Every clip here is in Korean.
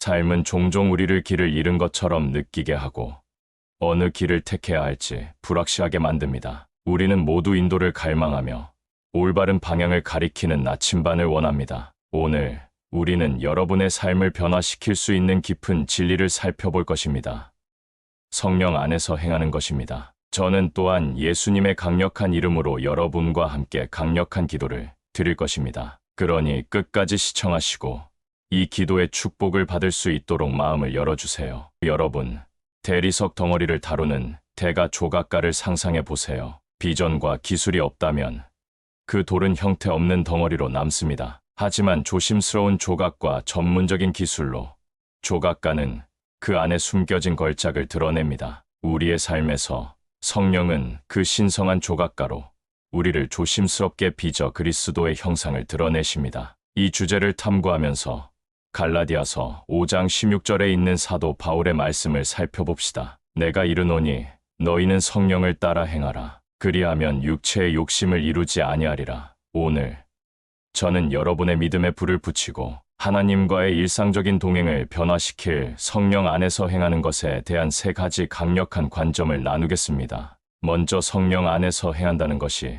삶은 종종 우리를 길을 잃은 것처럼 느끼게 하고 어느 길을 택해야 할지 불확실하게 만듭니다. 우리는 모두 인도를 갈망하며 올바른 방향을 가리키는 나침반을 원합니다. 오늘 우리는 여러분의 삶을 변화시킬 수 있는 깊은 진리를 살펴볼 것입니다. 성령 안에서 행하는 것입니다. 저는 또한 예수님의 강력한 이름으로 여러분과 함께 강력한 기도를 드릴 것입니다. 그러니 끝까지 시청하시고 이 기도의 축복을 받을 수 있도록 마음을 열어주세요. 여러분, 대리석 덩어리를 다루는 대가 조각가를 상상해 보세요. 비전과 기술이 없다면 그 돌은 형태 없는 덩어리로 남습니다. 하지만 조심스러운 조각과 전문적인 기술로 조각가는 그 안에 숨겨진 걸작을 드러냅니다. 우리의 삶에서 성령은 그 신성한 조각가로 우리를 조심스럽게 빚어 그리스도의 형상을 드러내십니다. 이 주제를 탐구하면서 갈라디아서 5장 16절에 있는 사도 바울의 말씀을 살펴봅시다. 내가 이르노니 너희는 성령을 따라 행하라. 그리하면 육체의 욕심을 이루지 아니하리라. 오늘 저는 여러분의 믿음에 불을 붙이고 하나님과의 일상적인 동행을 변화시킬 성령 안에서 행하는 것에 대한 세 가지 강력한 관점을 나누겠습니다. 먼저 성령 안에서 행한다는 것이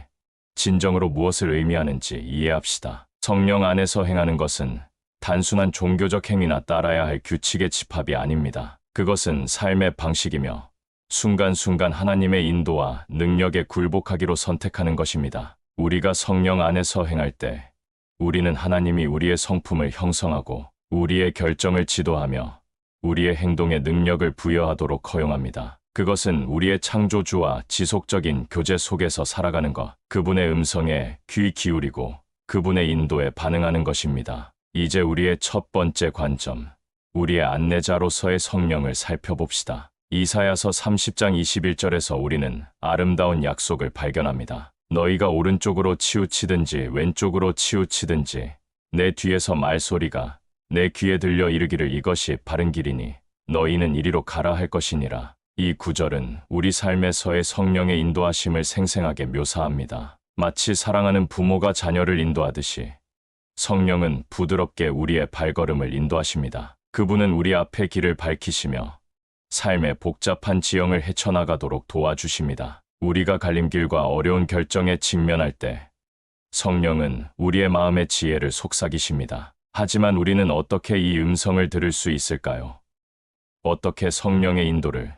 진정으로 무엇을 의미하는지 이해합시다. 성령 안에서 행하는 것은 단순한 종교적 행위나 따라야 할 규칙의 집합이 아닙니다. 그것은 삶의 방식이며 순간순간 하나님의 인도와 능력에 굴복하기로 선택하는 것입니다. 우리가 성령 안에서 행할 때 우리는 하나님이 우리의 성품을 형성하고 우리의 결정을 지도하며 우리의 행동에 능력을 부여하도록 허용합니다. 그것은 우리의 창조주와 지속적인 교제 속에서 살아가는 것, 그분의 음성에 귀 기울이고 그분의 인도에 반응하는 것입니다. 이제 우리의 첫 번째 관점, 우리의 안내자로서의 성령을 살펴봅시다. 이사야서 30장 21절에서 우리는 아름다운 약속을 발견합니다. 너희가 오른쪽으로 치우치든지 왼쪽으로 치우치든지 내 뒤에서 말소리가 내 귀에 들려 이르기를 이것이 바른 길이니 너희는 이리로 가라 할 것이니라. 이 구절은 우리 삶에서의 성령의 인도하심을 생생하게 묘사합니다. 마치 사랑하는 부모가 자녀를 인도하듯이 성령은 부드럽게 우리의 발걸음을 인도하십니다. 그분은 우리 앞에 길을 밝히시며 삶의 복잡한 지형을 헤쳐나가도록 도와주십니다. 우리가 갈림길과 어려운 결정에 직면할 때 성령은 우리의 마음의 지혜를 속삭이십니다. 하지만 우리는 어떻게 이 음성을 들을 수 있을까요? 어떻게 성령의 인도를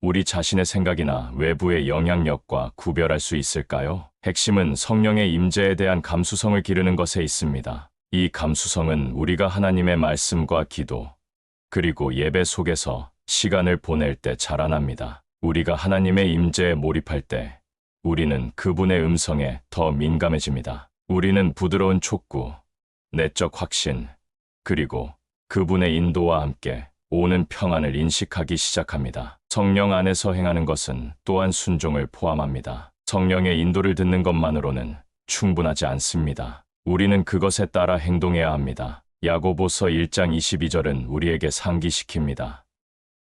우리 자신의 생각이나 외부의 영향력과 구별할 수 있을까요? 핵심은 성령의 임재에 대한 감수성을 기르는 것에 있습니다. 이 감수성은 우리가 하나님의 말씀과 기도, 그리고 예배 속에서 시간을 보낼 때 자라납니다. 우리가 하나님의 임재에 몰입할 때 우리는 그분의 음성에 더 민감해집니다. 우리는 부드러운 촉구, 내적 확신, 그리고 그분의 인도와 함께 오는 평안을 인식하기 시작합니다. 성령 안에서 행하는 것은 또한 순종을 포함합니다. 성령의 인도를 듣는 것만으로는 충분하지 않습니다. 우리는 그것에 따라 행동해야 합니다. 야고보서 1장 22절은 우리에게 상기시킵니다.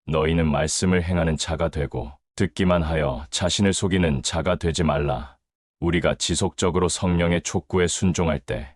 너희는 말씀을 행하는 자가 되고 듣기만 하여 자신을 속이는 자가 되지 말라. 우리가 지속적으로 성령의 촉구에 순종할 때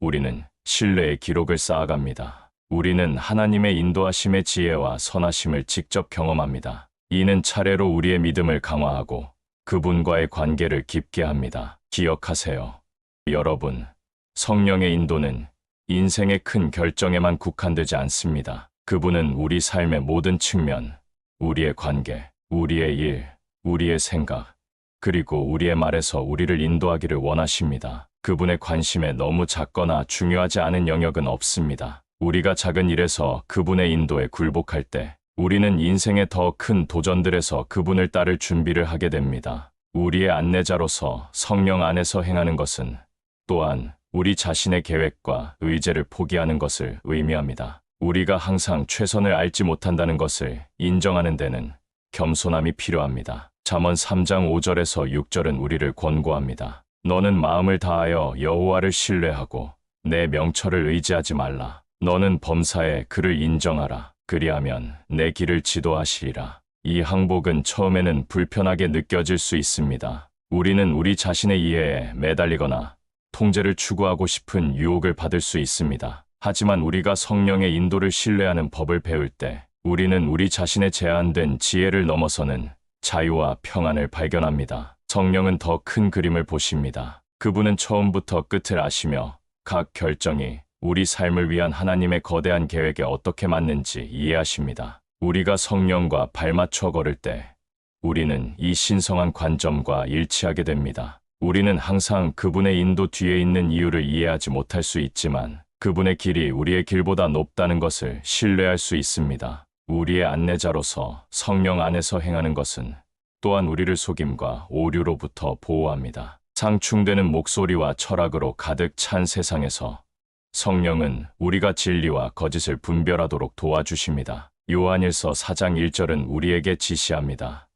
우리는 신뢰의 기록을 쌓아갑니다. 우리는 하나님의 인도하심의 지혜와 선하심을 직접 경험합니다. 이는 차례로 우리의 믿음을 강화하고 그분과의 관계를 깊게 합니다. 기억하세요. 여러분, 성령의 인도는 인생의 큰 결정에만 국한되지 않습니다. 그분은 우리 삶의 모든 측면, 우리의 관계, 우리의 일, 우리의 생각, 그리고 우리의 말에서 우리를 인도하기를 원하십니다. 그분의 관심에 너무 작거나 중요하지 않은 영역은 없습니다. 우리가 작은 일에서 그분의 인도에 굴복할 때 우리는 인생의 더 큰 도전들에서 그분을 따를 준비를 하게 됩니다. 우리의 안내자로서 성령 안에서 행하는 것은 또한 우리 자신의 계획과 의제를 포기하는 것을 의미합니다. 우리가 항상 최선을 알지 못한다는 것을 인정하는 데는 겸손함이 필요합니다. 잠언 3장 5절에서 6절은 우리를 권고합니다. 너는 마음을 다하여 여호와를 신뢰하고 내 명철을 의지하지 말라. 너는 범사에 그를 인정하라. 그리하면 내 길을 지도하시리라. 이 항복은 처음에는 불편하게 느껴질 수 있습니다. 우리는 우리 자신의 이해에 매달리거나 통제를 추구하고 싶은 유혹을 받을 수 있습니다. 하지만 우리가 성령의 인도를 신뢰하는 법을 배울 때 우리는 우리 자신의 제한된 지혜를 넘어서는 자유와 평안을 발견합니다. 성령은 더 큰 그림을 보십니다. 그분은 처음부터 끝을 아시며 각 결정이 우리 삶을 위한 하나님의 거대한 계획에 어떻게 맞는지 이해하십니다. 우리가 성령과 발맞춰 걸을 때 우리는 이 신성한 관점과 일치하게 됩니다. 우리는 항상 그분의 인도 뒤에 있는 이유를 이해하지 못할 수 있지만 그분의 길이 우리의 길보다 높다는 것을 신뢰할 수 있습니다. 우리의 안내자로서 성령 안에서 행하는 것은 또한 우리를 속임과 오류로부터 보호합니다. 상충되는 목소리와 철학으로 가득 찬 세상에서 성령은 우리가 진리와 거짓을 분별하도록 도와주십니다. 요한일서 4장 1절은 우리에게 지시합니다.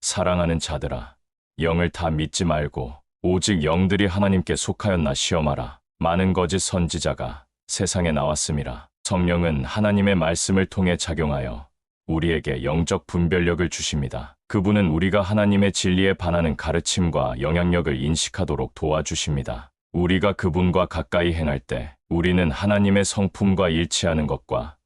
사랑하는 자들아, 영을 다 믿지 말고 오직 영들이 하나님께 속하였나 시험하라. 많은 거짓 선지자가 세상에 나왔음이라. 성령은 하나님의 말씀을 통해 작용하여 우리에게 영적 분별력을 주십니다. 그분은 우리가 하나님의 진리에 반하는 가르침과 영향력을 인식하도록 도와주십니다. 우리가 그분과 가까이 행할 때 우리는 하나님의 성품과 일치하는 것과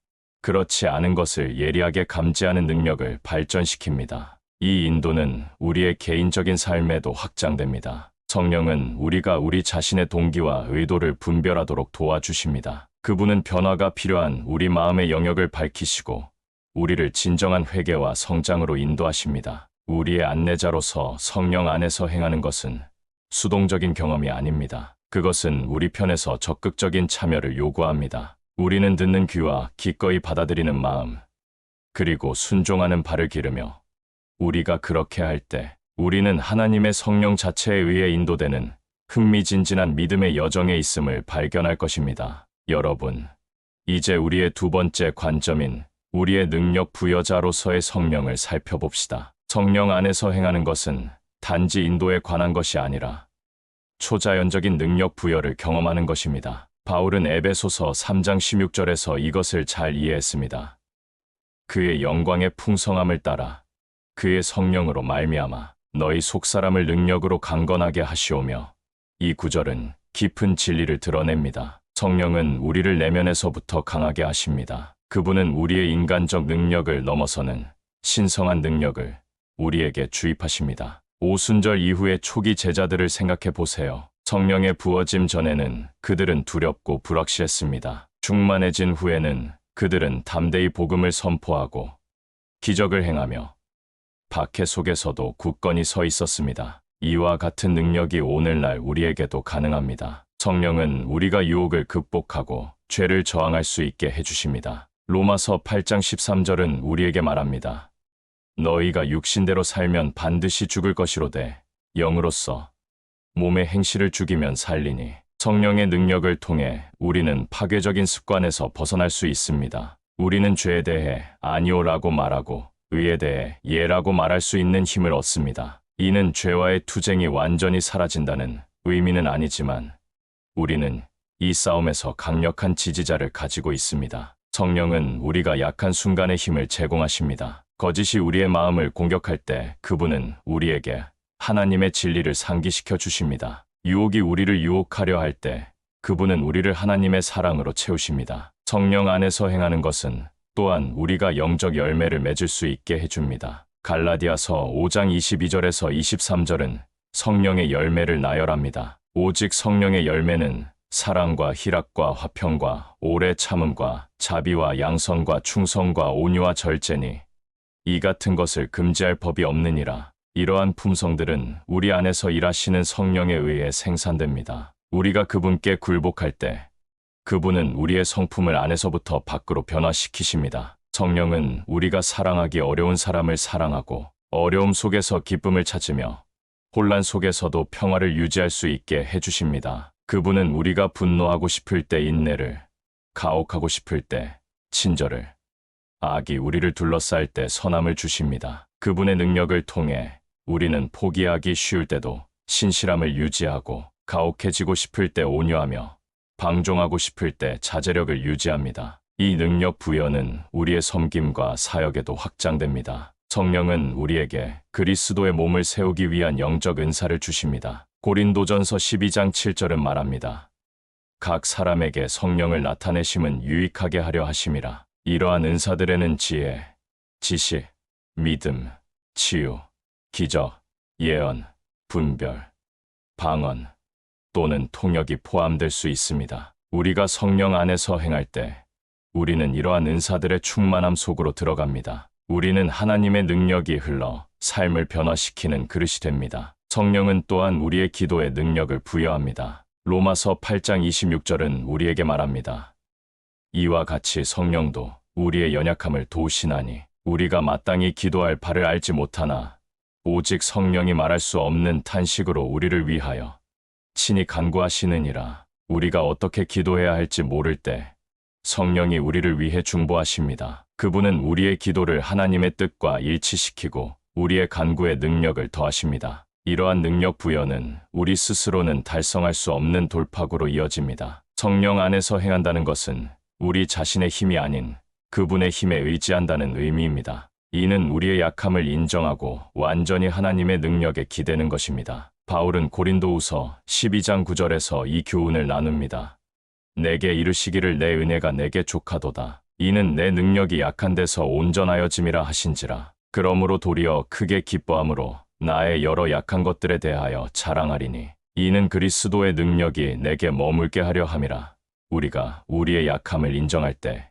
그렇지 않은 것을 예리하게 감지하는 능력을 발전시킵니다. 이 인도는 우리의 개인적인 삶에도 확장됩니다. 성령은 우리가 우리 자신의 동기와 의도를 분별하도록 도와주십니다. 그분은 변화가 필요한 우리 마음의 영역을 밝히시고 우리를 진정한 회개와 성장으로 인도하십니다. 우리의 안내자로서 성령 안에서 행하는 것은 수동적인 경험이 아닙니다. 그것은 우리 편에서 적극적인 참여를 요구합니다. 우리는 듣는 귀와 기꺼이 받아들이는 마음, 그리고 순종하는 발을 기르며 우리가 그렇게 할 때 우리는 하나님의 성령 자체에 의해 인도되는 흥미진진한 믿음의 여정에 있음을 발견할 것입니다. 여러분, 이제 우리의 두 번째 관점인 우리의 능력 부여자로서의 성령을 살펴봅시다. 성령 안에서 행하는 것은 단지 인도에 관한 것이 아니라 초자연적인 능력 부여를 경험하는 것입니다. 바울은 에베소서 3장 16절에서 이것을 잘 이해했습니다. 그의 영광의 풍성함을 따라 그의 성령으로 말미암아 너희 속사람을 능력으로 강건하게 하시오며 이 구절은 깊은 진리를 드러냅니다. 성령은 우리를 내면에서부터 강하게 하십니다. 그분은 우리의 인간적 능력을 넘어서는 신성한 능력을 우리에게 주입하십니다. 오순절 이후의 초기 제자들을 생각해 보세요. 성령의 부어짐 전에는 그들은 두렵고 불확실했습니다. 충만해진 후에는 그들은 담대히 복음을 선포하고 기적을 행하며 박해 속에서도 굳건히 서 있었습니다. 이와 같은 능력이 오늘날 우리에게도 가능합니다. 성령은 우리가 유혹을 극복하고 죄를 저항할 수 있게 해주십니다. 로마서 8장 13절은 우리에게 말합니다. 너희가 육신대로 살면 반드시 죽을 것이로되 영으로서 몸의 행실을 죽이면 살리니 성령의 능력을 통해 우리는 파괴적인 습관에서 벗어날 수 있습니다. 우리는 죄에 대해 아니오라고 말하고 의에 대해 예라고 말할 수 있는 힘을 얻습니다. 이는 죄와의 투쟁이 완전히 사라진다는 의미는 아니지만 우리는 이 싸움에서 강력한 지지자를 가지고 있습니다. 성령은 우리가 약한 순간의 힘을 제공하십니다. 거짓이 우리의 마음을 공격할 때 그분은 우리에게 하나님의 진리를 상기시켜 주십니다. 유혹이 우리를 유혹하려 할 때 그분은 우리를 하나님의 사랑으로 채우십니다. 성령 안에서 행하는 것은 또한 우리가 영적 열매를 맺을 수 있게 해줍니다. 갈라디아서 5장 22절에서 23절은 성령의 열매를 나열합니다. 오직 성령의 열매는 사랑과 희락과 화평과 오래 참음과 자비와 양선과 충성과 온유와 절제니 이 같은 것을 금지할 법이 없느니라. 이러한 품성들은 우리 안에서 일하시는 성령에 의해 생산됩니다. 우리가 그분께 굴복할 때 그분은 우리의 성품을 안에서부터 밖으로 변화시키십니다. 성령은 우리가 사랑하기 어려운 사람을 사랑하고 어려움 속에서 기쁨을 찾으며 혼란 속에서도 평화를 유지할 수 있게 해주십니다. 그분은 우리가 분노하고 싶을 때 인내를, 가혹하고 싶을 때 친절을, 악이 우리를 둘러쌀 때 선함을 주십니다. 그분의 능력을 통해 우리는 포기하기 쉬울 때도 신실함을 유지하고 가혹해지고 싶을 때 온유하며 방종하고 싶을 때 자제력을 유지합니다. 이 능력 부여는 우리의 섬김과 사역에도 확장됩니다. 성령은 우리에게 그리스도의 몸을 세우기 위한 영적 은사를 주십니다. 고린도전서 12장 7절은 말합니다. 각 사람에게 성령을 나타내심은 유익하게 하려 하심이라. 이러한 은사들에는 지혜, 지식, 믿음, 치유, 기적, 예언, 분별, 방언 또는 통역이 포함될 수 있습니다. 우리가 성령 안에서 행할 때 우리는 이러한 은사들의 충만함 속으로 들어갑니다. 우리는 하나님의 능력이 흘러 삶을 변화시키는 그릇이 됩니다. 성령은 또한 우리의 기도에 능력을 부여합니다. 로마서 8장 26절은 우리에게 말합니다. 이와 같이 성령도 우리의 연약함을 도우시나니 우리가 마땅히 기도할 바를 알지 못하나 오직 성령이 말할 수 없는 탄식으로 우리를 위하여 친히 간구하시느니라 우리가 어떻게 기도해야 할지 모를 때 성령이 우리를 위해 중보하십니다. 그분은 우리의 기도를 하나님의 뜻과 일치시키고 우리의 간구에 능력을 더하십니다. 이러한 능력 부여는 우리 스스로는 달성할 수 없는 돌파구로 이어집니다. 성령 안에서 행한다는 것은 우리 자신의 힘이 아닌 그분의 힘에 의지한다는 의미입니다. 이는 우리의 약함을 인정하고 완전히 하나님의 능력에 기대는 것입니다. 바울은 고린도후서 12장 9절에서 이 교훈을 나눕니다. 내게 이르시기를 내 은혜가 내게 족하도다. 이는 내 능력이 약한 데서 온전하여짐이라 하신지라. 그러므로 도리어 크게 기뻐함으로 나의 여러 약한 것들에 대하여 자랑하리니 이는 그리스도의 능력이 내게 머물게 하려 함이라. 우리가 우리의 약함을 인정할 때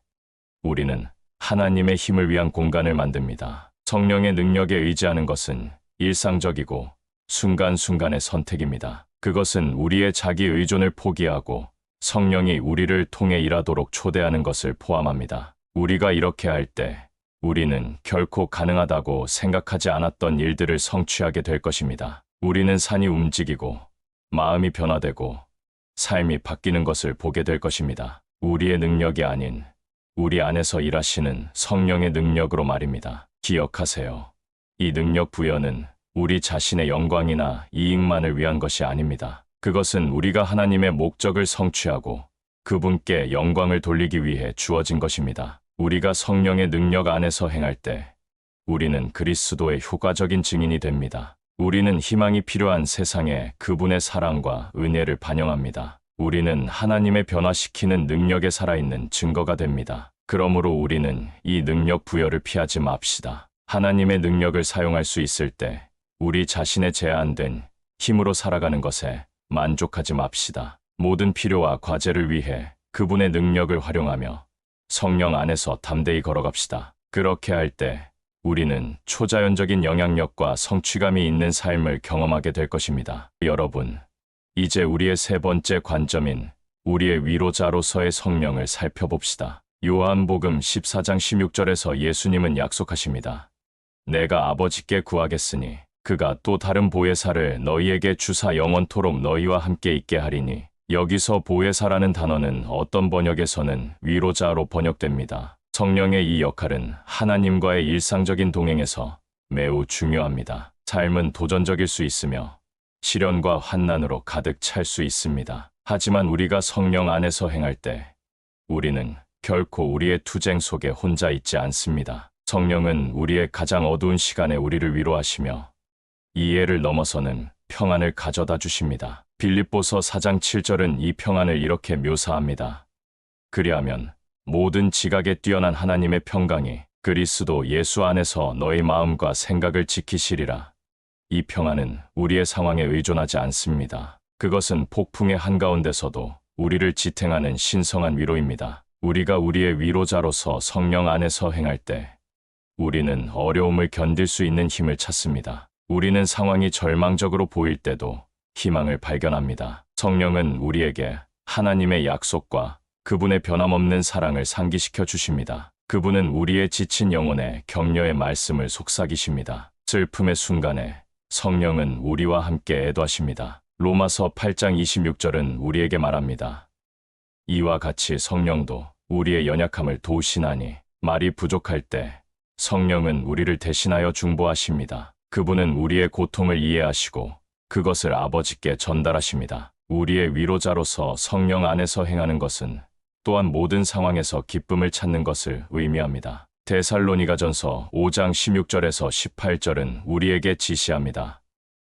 우리는 하나님의 힘을 위한 공간을 만듭니다. 성령의 능력에 의지하는 것은 일상적이고 순간순간의 선택입니다. 그것은 우리의 자기 의존을 포기하고 성령이 우리를 통해 일하도록 초대하는 것을 포함합니다. 우리가 이렇게 할 때 우리는 결코 가능하다고 생각하지 않았던 일들을 성취하게 될 것입니다. 우리는 산이 움직이고 마음이 변화되고 삶이 바뀌는 것을 보게 될 것입니다. 우리의 능력이 아닌 우리 안에서 일하시는 성령의 능력으로 말입니다. 기억하세요. 이 능력 부여는 우리 자신의 영광이나 이익만을 위한 것이 아닙니다. 그것은 우리가 하나님의 목적을 성취하고 그분께 영광을 돌리기 위해 주어진 것입니다. 우리가 성령의 능력 안에서 행할 때 우리는 그리스도의 효과적인 증인이 됩니다. 우리는 희망이 필요한 세상에 그분의 사랑과 은혜를 반영합니다. 우리는 하나님의 변화시키는 능력에 살아있는 증거가 됩니다. 그러므로 우리는 이 능력 부여를 피하지 맙시다. 하나님의 능력을 사용할 수 있을 때 우리 자신의 제한된 힘으로 살아가는 것에 만족하지 맙시다. 모든 필요와 과제를 위해 그분의 능력을 활용하며 성령 안에서 담대히 걸어갑시다. 그렇게 할 때 우리는 초자연적인 영향력과 성취감이 있는 삶을 경험하게 될 것입니다. 여러분, 이제 우리의 세 번째 관점인 우리의 위로자로서의 성령을 살펴봅시다. 요한복음 14장 16절에서 예수님은 약속하십니다. 내가 아버지께 구하겠으니 그가 또 다른 보혜사를 너희에게 주사 영원토록 너희와 함께 있게 하리니 여기서 보혜사라는 단어는 어떤 번역에서는 위로자로 번역됩니다. 성령의 이 역할은 하나님과의 일상적인 동행에서 매우 중요합니다. 삶은 도전적일 수 있으며 시련과 환난으로 가득 찰 수 있습니다. 하지만 우리가 성령 안에서 행할 때 우리는 결코 우리의 투쟁 속에 혼자 있지 않습니다. 성령은 우리의 가장 어두운 시간에 우리를 위로하시며 이해를 넘어서는 평안을 가져다 주십니다. 빌립보서 4장 7절은 이 평안을 이렇게 묘사합니다. 그리하면 모든 지각에 뛰어난 하나님의 평강이 그리스도 예수 안에서 너희 마음과 생각을 지키시리라. 이 평안은 우리의 상황에 의존하지 않습니다. 그것은 폭풍의 한가운데서도 우리를 지탱하는 신성한 위로입니다. 우리가 우리의 위로자로서 성령 안에서 행할 때 우리는 어려움을 견딜 수 있는 힘을 찾습니다. 우리는 상황이 절망적으로 보일 때도 희망을 발견합니다. 성령은 우리에게 하나님의 약속과 그분의 변함없는 사랑을 상기시켜 주십니다. 그분은 우리의 지친 영혼에 격려의 말씀을 속삭이십니다. 슬픔의 순간에 성령은 우리와 함께 애도하십니다. 로마서 8장 26절은 우리에게 말합니다. 이와 같이 성령도 우리의 연약함을 도우시나니 말이 부족할 때 성령은 우리를 대신하여 중보하십니다. 그분은 우리의 고통을 이해하시고 그것을 아버지께 전달하십니다. 우리의 위로자로서 성령 안에서 행하는 것은 또한 모든 상황에서 기쁨을 찾는 것을 의미합니다. 데살로니가전서 5장 16절에서 18절은 우리에게 지시합니다.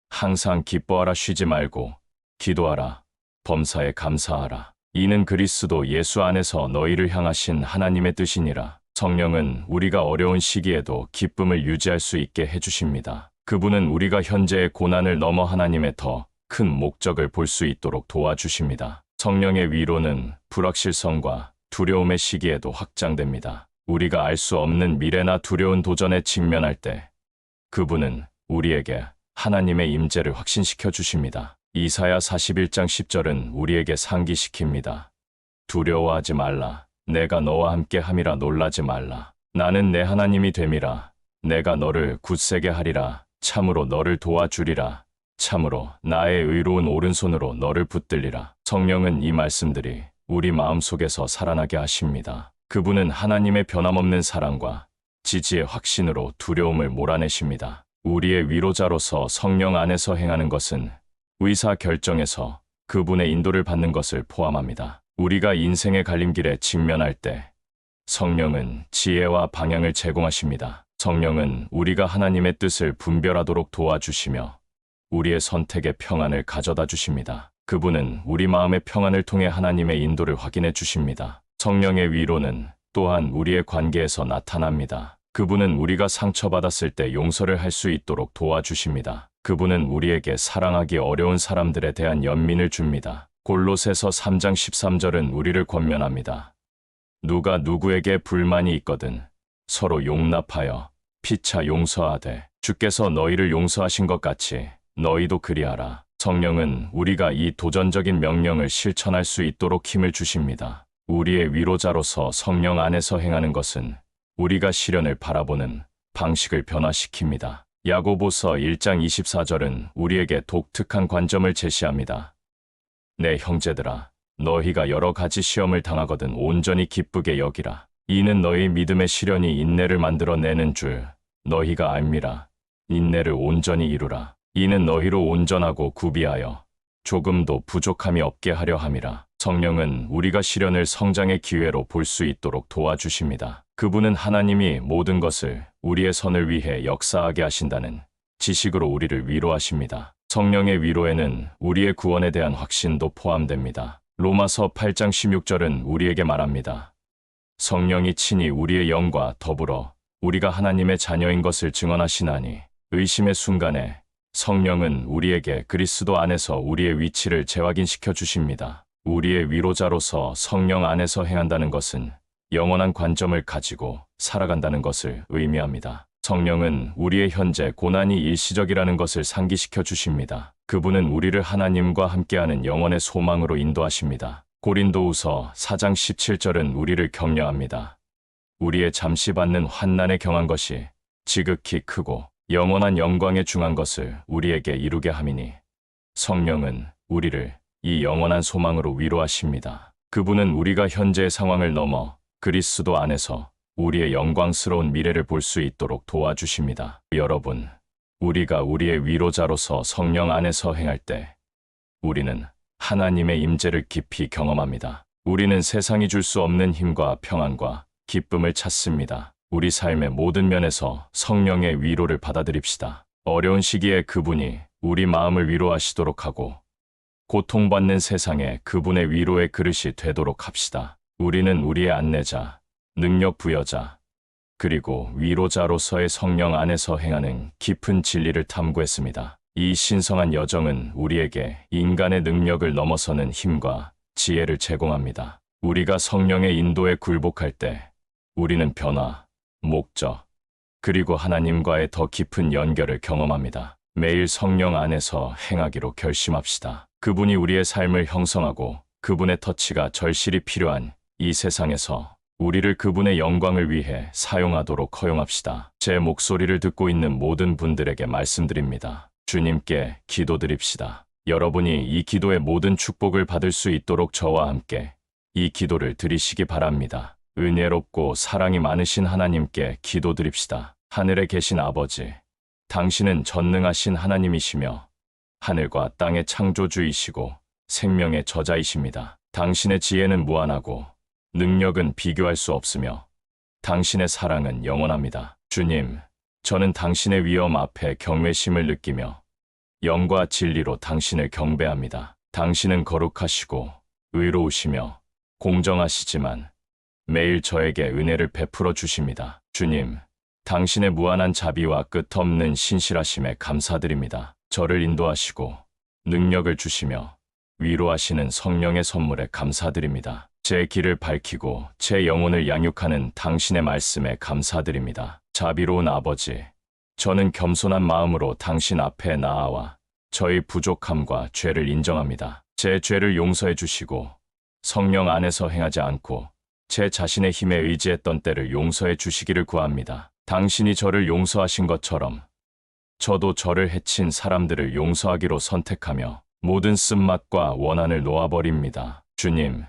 항상 기뻐하라 쉬지 말고 기도하라 범사에 감사하라 이는 그리스도 예수 안에서 너희를 향하신 하나님의 뜻이니라. 성령은 우리가 어려운 시기에도 기쁨을 유지할 수 있게 해주십니다. 그분은 우리가 현재의 고난을 넘어 하나님의 더 큰 목적을 볼 수 있도록 도와주십니다. 성령의 위로는 불확실성과 두려움의 시기에도 확장됩니다. 우리가 알 수 없는 미래나 두려운 도전에 직면할 때 그분은 우리에게 하나님의 임재를 확신시켜 주십니다. 이사야 41장 10절은 우리에게 상기시킵니다. 두려워하지 말라. 내가 너와 함께 함이라 놀라지 말라. 나는 내 하나님이 됨이라. 내가 너를 굳세게 하리라. 참으로 너를 도와주리라. 참으로 나의 의로운 오른손으로 너를 붙들리라. 성령은 이 말씀들이 우리 마음속에서 살아나게 하십니다. 그분은 하나님의 변함없는 사랑과 지지의 확신으로 두려움을 몰아내십니다. 우리의 위로자로서 성령 안에서 행하는 것은 의사 결정에서 그분의 인도를 받는 것을 포함합니다. 우리가 인생의 갈림길에 직면할 때 성령은 지혜와 방향을 제공하십니다. 성령은 우리가 하나님의 뜻을 분별하도록 도와주시며 우리의 선택의 평안을 가져다 주십니다. 그분은 우리 마음의 평안을 통해 하나님의 인도를 확인해 주십니다. 성령의 위로는 또한 우리의 관계에서 나타납니다. 그분은 우리가 상처받았을 때 용서를 할 수 있도록 도와주십니다. 그분은 우리에게 사랑하기 어려운 사람들에 대한 연민을 줍니다. 골로새서 3장 13절은 우리를 권면합니다. 누가 누구에게 불만이 있거든 서로 용납하여 피차 용서하되 주께서 너희를 용서하신 것 같이 너희도 그리하라. 성령은 우리가 이 도전적인 명령을 실천할 수 있도록 힘을 주십니다. 우리의 위로자로서 성령 안에서 행하는 것은 우리가 시련을 바라보는 방식을 변화시킵니다. 야고보서 1장 24절은 우리에게 독특한 관점을 제시합니다. 내 형제들아, 너희가 여러 가지 시험을 당하거든 온전히 기쁘게 여기라. 이는 너희 믿음의 시련이 인내를 만들어내는 줄 너희가 알미라. 인내를 온전히 이루라. 이는 너희로 온전하고 구비하여 조금도 부족함이 없게 하려 함이라. 성령은 우리가 시련을 성장의 기회로 볼 수 있도록 도와주십니다. 그분은 하나님이 모든 것을 우리의 선을 위해 역사하게 하신다는 지식으로 우리를 위로하십니다. 성령의 위로에는 우리의 구원에 대한 확신도 포함됩니다. 로마서 8장 16절은 우리에게 말합니다. 성령이 친히 우리의 영과 더불어 우리가 하나님의 자녀인 것을 증언하시나니 의심의 순간에 성령은 우리에게 그리스도 안에서 우리의 위치를 재확인시켜 주십니다. 우리의 위로자로서 성령 안에서 행한다는 것은 영원한 관점을 가지고 살아간다는 것을 의미합니다. 성령은 우리의 현재 고난이 일시적이라는 것을 상기시켜 주십니다. 그분은 우리를 하나님과 함께하는 영원의 소망으로 인도하십니다. 고린도우서 4장 17절은 우리를 격려합니다. 우리의 잠시 받는 환난에 경한 것이 지극히 크고 영원한 영광에 중한 것을 우리에게 이루게 함이니 성령은 우리를 이 영원한 소망으로 위로하십니다. 그분은 우리가 현재의 상황을 넘어 그리스도 안에서 우리의 영광스러운 미래를 볼 수 있도록 도와주십니다. 여러분, 우리가 우리의 위로자로서 성령 안에서 행할 때 우리는 하나님의 임재를 깊이 경험합니다. 우리는 세상이 줄 수 없는 힘과 평안과 기쁨을 찾습니다. 우리 삶의 모든 면에서 성령의 위로를 받아들입시다. 어려운 시기에 그분이 우리 마음을 위로하시도록 하고 고통받는 세상에 그분의 위로의 그릇이 되도록 합시다. 우리는 우리의 안내자, 능력 부여자, 그리고 위로자로서의 성령 안에서 행하는 깊은 진리를 탐구했습니다. 이 신성한 여정은 우리에게 인간의 능력을 넘어서는 힘과 지혜를 제공합니다. 우리가 성령의 인도에 굴복할 때 우리는 변화, 목적, 그리고 하나님과의 더 깊은 연결을 경험합니다. 매일 성령 안에서 행하기로 결심합시다. 그분이 우리의 삶을 형성하고 그분의 터치가 절실히 필요한 이 세상에서 우리를 그분의 영광을 위해 사용하도록 허용합시다. 제 목소리를 듣고 있는 모든 분들에게 말씀드립니다. 주님께 기도드립시다. 여러분이 이 기도의 모든 축복을 받을 수 있도록 저와 함께 이 기도를 드리시기 바랍니다. 은혜롭고 사랑이 많으신 하나님께 기도드립시다. 하늘에 계신 아버지, 당신은 전능하신 하나님이시며 하늘과 땅의 창조주이시고 생명의 저자이십니다. 당신의 지혜는 무한하고 능력은 비교할 수 없으며 당신의 사랑은 영원합니다. 주님, 저는 당신의 위엄 앞에 경외심을 느끼며 영과 진리로 당신을 경배합니다. 당신은 거룩하시고 의로우시며 공정하시지만 매일 저에게 은혜를 베풀어 주십니다. 주님, 당신의 무한한 자비와 끝없는 신실하심에 감사드립니다. 저를 인도하시고 능력을 주시며 위로하시는 성령의 선물에 감사드립니다. 제 길을 밝히고 제 영혼을 양육하는 당신의 말씀에 감사드립니다. 자비로운 아버지, 저는 겸손한 마음으로 당신 앞에 나아와 저의 부족함과 죄를 인정합니다. 제 죄를 용서해 주시고 성령 안에서 행하지 않고 제 자신의 힘에 의지했던 때를 용서해 주시기를 구합니다. 당신이 저를 용서하신 것처럼 저도 저를 해친 사람들을 용서하기로 선택하며 모든 쓴맛과 원한을 놓아버립니다. 주님,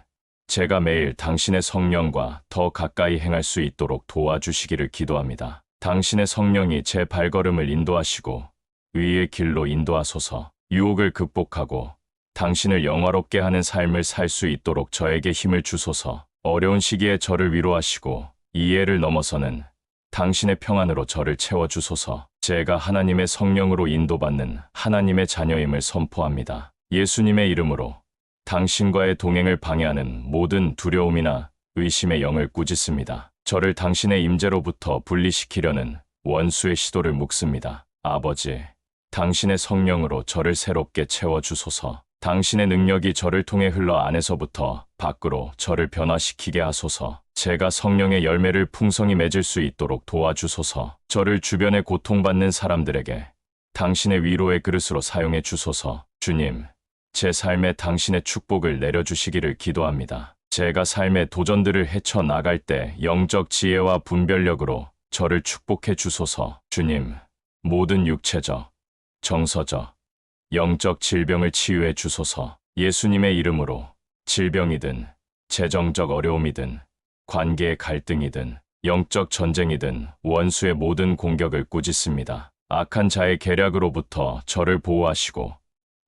제가 매일 당신의 성령과 더 가까이 행할 수 있도록 도와주시기를 기도합니다. 당신의 성령이 제 발걸음을 인도하시고 의의 길로 인도하소서 유혹을 극복하고 당신을 영화롭게 하는 삶을 살 수 있도록 저에게 힘을 주소서 어려운 시기에 저를 위로하시고 이해를 넘어서는 당신의 평안으로 저를 채워주소서 제가 하나님의 성령으로 인도받는 하나님의 자녀임을 선포합니다. 예수님의 이름으로 당신과의 동행을 방해하는 모든 두려움이나 의심의 영을 꾸짖습니다. 저를 당신의 임재로부터 분리시키려는 원수의 시도를 묵습니다. 아버지, 당신의 성령으로 저를 새롭게 채워주소서. 당신의 능력이 저를 통해 흘러 안에서부터 밖으로 저를 변화시키게 하소서. 제가 성령의 열매를 풍성히 맺을 수 있도록 도와주소서. 저를 주변에 고통받는 사람들에게 당신의 위로의 그릇으로 사용해 주소서. 주님, 제 삶에 당신의 축복을 내려주시기를 기도합니다. 제가 삶의 도전들을 헤쳐 나갈 때 영적 지혜와 분별력으로 저를 축복해 주소서. 주님, 모든 육체적, 정서적, 영적 질병을 치유해 주소서. 예수님의 이름으로 질병이든 재정적 어려움이든 관계의 갈등이든 영적 전쟁이든 원수의 모든 공격을 꾸짖습니다. 악한 자의 계략으로부터 저를 보호하시고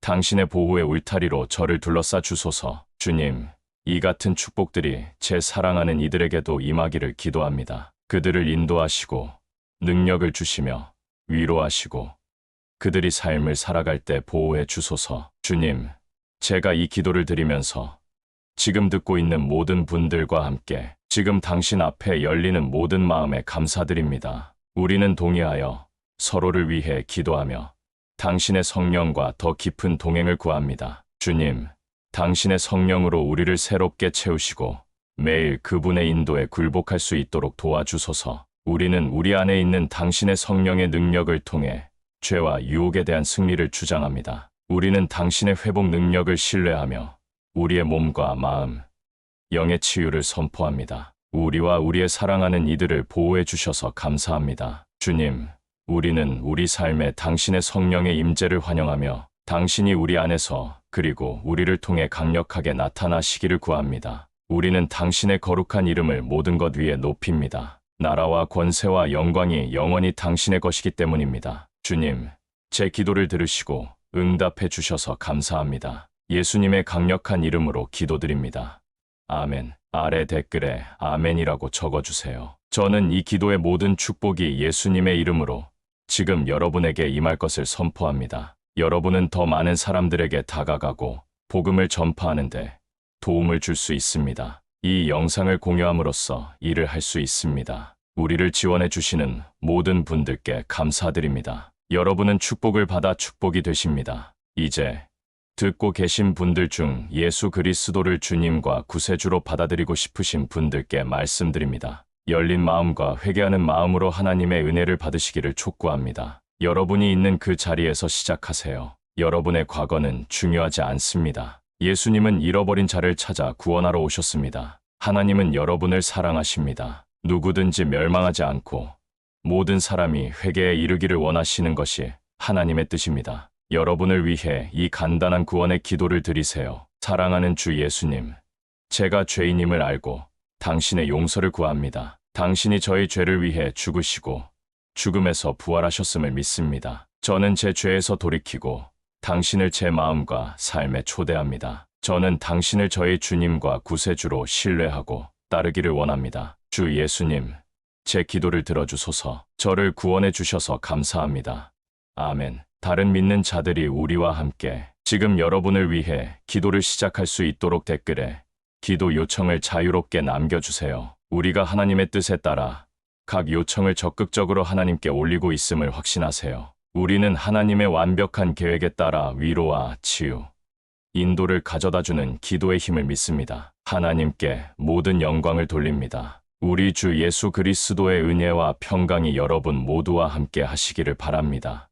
당신의 보호의 울타리로 저를 둘러싸 주소서. 주님, 이 같은 축복들이 제 사랑하는 이들에게도 임하기를 기도합니다. 그들을 인도하시고 능력을 주시며 위로하시고 그들이 삶을 살아갈 때 보호해 주소서. 주님, 제가 이 기도를 드리면서 지금 듣고 있는 모든 분들과 함께 지금 당신 앞에 열리는 모든 마음에 감사드립니다. 우리는 동의하여 서로를 위해 기도하며 당신의 성령과 더 깊은 동행을 구합니다. 주님, 당신의 성령으로 우리를 새롭게 채우시고 매일 그분의 인도에 굴복할 수 있도록 도와주소서. 우리는 우리 안에 있는 당신의 성령의 능력을 통해 죄와 유혹에 대한 승리를 주장합니다. 우리는 당신의 회복 능력을 신뢰하며 우리의 몸과 마음, 영의 치유를 선포합니다. 우리와 우리의 사랑하는 이들을 보호해 주셔서 감사합니다. 주님, 우리는 우리 삶에 당신의 성령의 임재를 환영하며 당신이 우리 안에서 그리고 우리를 통해 강력하게 나타나시기를 구합니다. 우리는 당신의 거룩한 이름을 모든 것 위에 높입니다. 나라와 권세와 영광이 영원히 당신의 것이기 때문입니다. 주님, 제 기도를 들으시고 응답해 주셔서 감사합니다. 예수님의 강력한 이름으로 기도드립니다. 아멘. 아래 댓글에 아멘이라고 적어주세요. 저는 이 기도의 모든 축복이 예수님의 이름으로 지금 여러분에게 임할 것을 선포합니다. 여러분은 더 많은 사람들에게 다가가고 복음을 전파하는데 도움을 줄 수 있습니다. 이 영상을 공유함으로써 일을 할 수 있습니다. 우리를 지원해 주시는 모든 분들께 감사드립니다. 여러분은 축복을 받아 축복이 되십니다. 이제 듣고 계신 분들 중 예수 그리스도를 주님과 구세주로 받아들이고 싶으신 분들께 말씀드립니다. 열린 마음과 회개하는 마음으로 하나님의 은혜를 받으시기를 촉구합니다. 여러분이 있는 그 자리에서 시작하세요. 여러분의 과거는 중요하지 않습니다. 예수님은 잃어버린 자를 찾아 구원하러 오셨습니다. 하나님은 여러분을 사랑하십니다. 누구든지 멸망하지 않고 모든 사람이 회개에 이르기를 원하시는 것이 하나님의 뜻입니다. 여러분을 위해 이 간단한 구원의 기도를 드리세요. 사랑하는 주 예수님, 제가 죄인임을 알고 당신의 용서를 구합니다. 당신이 저의 죄를 위해 죽으시고 죽음에서 부활하셨음을 믿습니다. 저는 제 죄에서 돌이키고 당신을 제 마음과 삶에 초대합니다. 저는 당신을 저의 주님과 구세주로 신뢰하고 따르기를 원합니다. 주 예수님, 제 기도를 들어주소서 저를 구원해 주셔서 감사합니다. 아멘. 다른 믿는 자들이 우리와 함께 지금 여러분을 위해 기도를 시작할 수 있도록 댓글에 기도 요청을 자유롭게 남겨주세요. 우리가 하나님의 뜻에 따라 각 요청을 적극적으로 하나님께 올리고 있음을 확신하세요. 우리는 하나님의 완벽한 계획에 따라 위로와 치유, 인도를 가져다주는 기도의 힘을 믿습니다. 하나님께 모든 영광을 돌립니다. 우리 주 예수 그리스도의 은혜와 평강이 여러분 모두와 함께 하시기를 바랍니다.